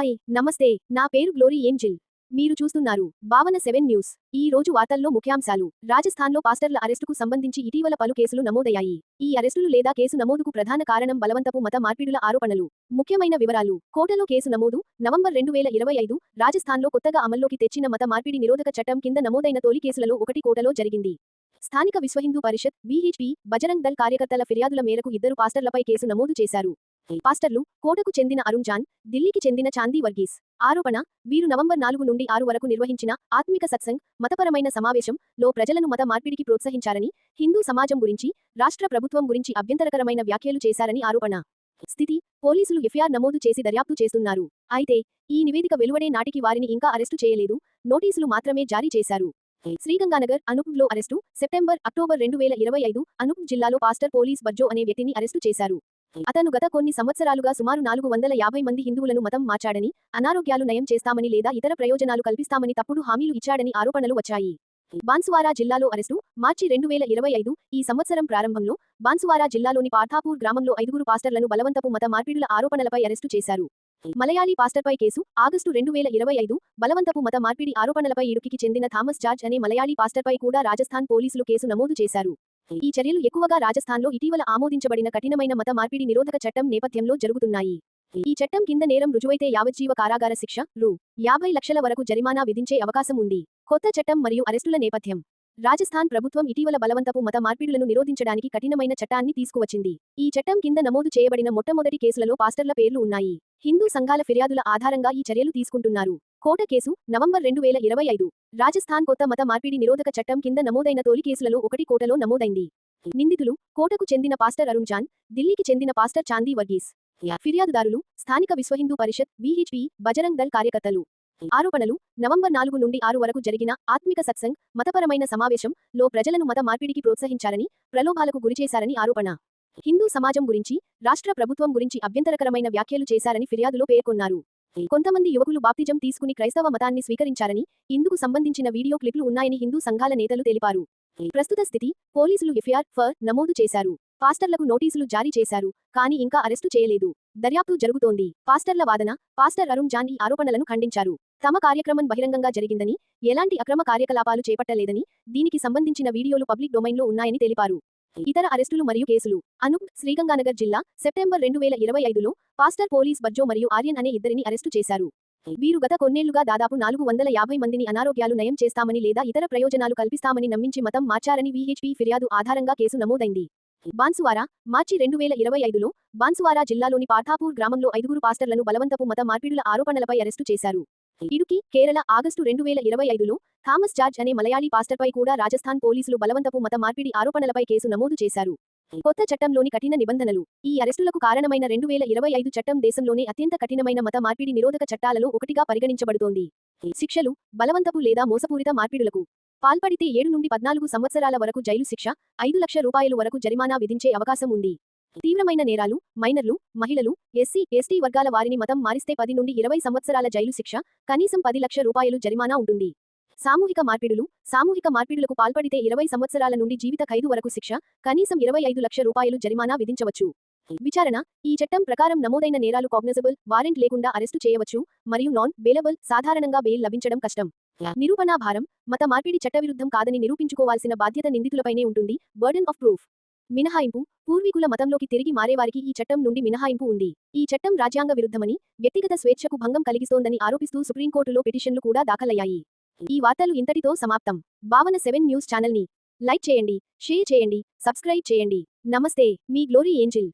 Hi నమస్తే. నా పేరు గ్లోరీ ఏంజిల్. మీరు చూస్తున్నారు భావన సెవెన్ న్యూస్. ఈ రోజు వార్తల్లో ముఖ్యాంశాలు. రాజస్థాన్లో పాస్టర్ల అరెస్టుకు సంబంధించి ఇటీవల పలు కేసులు నమోదయ్యాయి. ఈ అరెస్టులు లేదా కేసు నమోదుకు ప్రధాన కారణం బలవంతపు మత మార్పిడుల ఆరోపణలు. ముఖ్యమైన వివరాలు. కోటలో కేసు నమోదు. నవంబర్ రెండు వేల ఇరవై ఐదు రాజస్థాన్లో కొత్తగా అమల్లోకి తెచ్చిన మత మార్పిడి నిరోధక చట్టం కింద నమోదైన తొలి కేసులలో ఒకటి కోటలో జరిగింది. స్థానిక విశ్వ హిందూ పరిషత్ విహెచ్పి బజరంగ్ దళ్ కార్యకర్తల ఫిర్యాదుల మేరకు ఇద్దరు పాస్టర్లపై కేసు నమోదు చేశారు. పాస్టర్లు కోటకు చెందిన అరుణ్ జాన్ ఢిల్లీకి చెందిన చాందీ వర్గీస్. ఆరోపణ వీరు నవంబర్ నాలుగు నుండి ఆరు వరకు నిర్వహించిన ఆత్మిక సత్సంగ్ మతపరమైన సమావేశం లో ప్రజలను మత మార్పిడికి ప్రోత్సహించారని హిందూ సమాజం గురించి రాష్ట్ర ప్రభుత్వం గురించి అభ్యంతరకరమైన వ్యాఖ్యలు చేశారని ఆరోపణ. స్థితి పోలీసులు ఎఫ్ఐఆర్ నమోదు చేసి దర్యాప్తు చేస్తున్నారు. అయితే ఈ నివేదిక వెలువడే నాటికి వారిని ఇంకా అరెస్టు చేయలేదు నోటీసులు మాత్రమే జారీ చేశారు. శ్రీగంగానగర్ అనుప్లో అరెస్టు సెప్టెంబర్ అక్టోబర్ రెండు వేల ఇరవై ఐదు అనుప్ జిల్లాలో పాస్టర్ పోలీస్ బజ్జో అనే వ్యక్తిని అరెస్టు చేశారు. అతను గత కొన్ని సంవత్సరాలుగా సుమారు నాలుగు వందల యాభై మంది హిందువులను మతం మార్చాడని అనారోగ్యాలు నయం చేస్తామని లేదా ఇతర ప్రయోజనాలు కల్పిస్తామని తప్పుడు హామీలు ఇచ్చాడని ఆరోపణలు వచ్చాయి. బాన్సువారా జిల్లాలో అరెస్టు మార్చి రెండు వేల ఇరవై ఐదు ఈ సంవత్సరం ప్రారంభంలో బాన్సువారా జిల్లాలోని పార్థాపూర్ గ్రామంలో ఐదుగురు పాస్టర్లను బలవంతపు మత మార్పిడుల ఆరోపణలపై అరెస్టు చేశారు. మలయాళీ పాస్టర్పై కేసు ఆగస్టు రెండు వేల ఇరవై ఐదు బలవంతపు మత మార్పిడి ఆరోపణలపై ఇడుకికి చెందిన థామస్ జార్జ్ అనే మలయాళీ పాస్టర్పై కూడా రాజస్థాన్ పోలీసులు కేసు నమోదు చేశారు. ఈ చర్యలు ఎక్కువగా రాజస్థాన్లో ఇటీవల ఆమోదించబడిన కఠినమైన మత మార్పిడి నిరోధక చట్టం నేపథ్యంలో జరుగుతున్నాయి. ఈ చట్టం కింద నేరం రుజువైతే యావజ్జీవ కారాగార శిక్ష రూ. యాభై లక్షల వరకు జరిమానా విధించే అవకాశం ఉంది. కొత్త చట్టం మరియు అరెస్టుల నేపథ్యం. రాజస్థాన్ ప్రభుత్వం ఇటీవల బలవంతపు మత మార్పిడులను నిరోధించడానికి కఠినమైన చట్టాన్ని తీసుకువచ్చింది. ఈ చట్టం కింద నమోదు చేయబడిన మొట్టమొదటి కేసులలో పాస్టర్ల పేర్లు ఉన్నాయి. హిందూ సంఘాల ఫిర్యాదుల ఆధారంగా ఈ చర్యలు తీసుకుంటున్నారు. కోట కేసు నవంబర్ రెండు వేల ఇరవై ఐదు. రాజస్థాన్ కొత్త మత మార్పిడి నిరోధక చట్టం కింద నమోదైన తొలి కేసులలో ఒకటి కోటలో నమోదైంది. నిందితులు కోటకు చెందిన పాస్టర్ అరుణ్ జాన్ ఢిల్లీకి చెందిన పాస్టర్ చాందీ వర్గీస్. ఫిర్యాదుదారులు స్థానిక విశ్వ హిందూ పరిషత్ బీహెచ్పి బజరంగ్ దళ్ కార్యకర్తలు. ఆరోపణలు నవంబర్ నాలుగు నుండి ఆరు వరకు జరిగిన ఆత్మిక సత్సంగ్ మతపరమైన సమావేశం లో ప్రజలను మత మార్పిడికి ప్రోత్సహించారని ప్రలోభాలకు గురిచేశారని ఆరోపణ. హిందూ సమాజం గురించి రాష్ట్ర ప్రభుత్వం గురించి అభ్యంతరకరమైన వ్యాఖ్యలు చేశారని ఫిర్యాదులో పేర్కొన్నారు. కొంతమంది యువకులు బాప్తిజం తీసుకుని క్రైస్తవ మతాన్ని స్వీకరించారని ఇందుకు సంబంధించిన వీడియో క్లిప్లు ఉన్నాయని హిందూ సంఘాల నేతలు తెలిపారు. ప్రస్తుత స్థితి పోలీసులు ఎఫ్ఐఆర్ ఫర్ నమోదు చేశారు. పాస్టర్లకు నోటీసులు జారీ చేశారు కానీ ఇంకా అరెస్టు చేయలేదు. దర్యాప్తు జరుగుతోంది. పాస్టర్ల వాదన పాస్టర్ అరుణ్ జాన్ ఈ ఆరోపణలను ఖండించారు. తమ కార్యక్రమం బహిరంగంగా జరిగిందని ఎలాంటి అక్రమ కార్యకలాపాలు చేపట్టలేదని దీనికి సంబంధించిన వీడియోలు పబ్లిక్ డొమైన్లో ఉన్నాయని తెలిపారు. ఇతర అరెస్టులు మరియు కేసులు. అనూప్ శ్రీగంగానగర్ జిల్లా సెప్టెంబర్ రెండు వేల ఇరవై ఐదులో పాస్టర్ పోలీస్ బజ్జో మరియు ఆర్యన్ అనే ఇద్దరిని అరెస్టు చేశారు. వీరు గత కొన్నేళ్ళుగా దాదాపు నాలుగు వందల యాభై మందిని అనారోగ్యాలు నయం చేస్తామని లేదా ఇతర ప్రయోజనాలు కల్పిస్తామని నమ్మించి మతం మార్చారని వీహెచ్పీ ఫిర్యాదు ఆధారంగా కేసు నమోదైంది. బాన్సువారా మార్చి రెండు వేల ఇరవై ఐదులో బాన్సువారా జిల్లాలోని పాఠాపూర్ గ్రామంలో ఐదుగురు పాస్టర్లను బలవంతపు మత మార్పిడుల ఆరోపణలపై అరెస్టు చేశారు. ఇడుకి కేరళ ఆగస్టు రెండు వేల ఇరవై ఐదులో థామస్ జార్జ్ అనే మలయాళీ పాస్టర్పై కూడా రాజస్థాన్ పోలీసులు బలవంతపు మత మార్పిడి ఆరోపణలపై కేసు నమోదు చేశారు. కొత్త చట్టంలోని కఠిన నిబంధనలు. ఈ అరెస్టులకు కారణమైన రెండు వేల ఇరవై ఐదు చట్టం దేశంలోనే అత్యంత కఠినమైన మత మార్పిడి నిరోధక చట్టాలలో ఒకటిగా పరిగణించబడుతోంది. శిక్షలు బలవంతపు లేదా మోసపూరిత మార్పిడులకు. పాల్పడితే ఏడు నుండి పద్నాలుగు సంవత్సరాల వరకు జైలు శిక్ష ఐదు లక్ష రూపాయలు వరకు జరిమానా విధించే అవకాశం ఉంది. తీవ్రమైన నేరాలు మైనర్లు మహిళలు ఎస్సీ ఎస్టీ వర్గాల వారిని మతం మారిస్తే పది నుండి ఇరవై సంవత్సరాల జైలు శిక్ష కనీసం పది లక్ష రూపాయలు జరిమానా ఉంటుంది. సామూహిక మార్పిడులు సామూహిక మార్పిడులకు పాల్పడితే ఇరవై సంవత్సరాల నుండి జీవిత ఖైదు వరకు శిక్ష కనీసం ఇరవై ఐదు లక్ష రూపాయలు జరిమానా విధించవచ్చు. విచారణ ఈ చట్టం ప్రకారం నమోదైన నేరాలు కాగ్నజబుల్ వారెంట్ లేకుండా అరెస్టు చేయవచ్చు మరియు నాన్ బెయిలబుల్ సాధారణంగా బెయిల్ లభించడం కష్టం. నిరూపణా భారం మత మార్పిడి చట్టవిరుద్ధం కాదని నిరూపించుకోవాల్సిన బాధ్యత నిందితులపైనే ఉంటుంది బర్డెన్ ఆఫ్ ప్రూఫ్. మినహాయింపు పూర్వీకుల మతంలోకి తిరిగి మారేవారికి ఈ చట్టం నుండి మినహాయింపు ఉంది. ఈ చట్టం రాజ్యాంగ విరుద్ధమని వ్యక్తిగత స్వేచ్ఛకు భంగం కలిగిస్తోందని ఆరోపిస్తూ సుప్రీంకోర్టులో పిటిషన్లు కూడా దాఖలయ్యాయి. ఈ వార్తలు ఇంతటితో సమాప్తం. భావన సెవెన్ న్యూస్ ఛానల్ని లైక్ చేయండి షేర్ చేయండి సబ్స్క్రైబ్ చేయండి. నమస్తే మీ గ్లోరీ ఏంజిల్.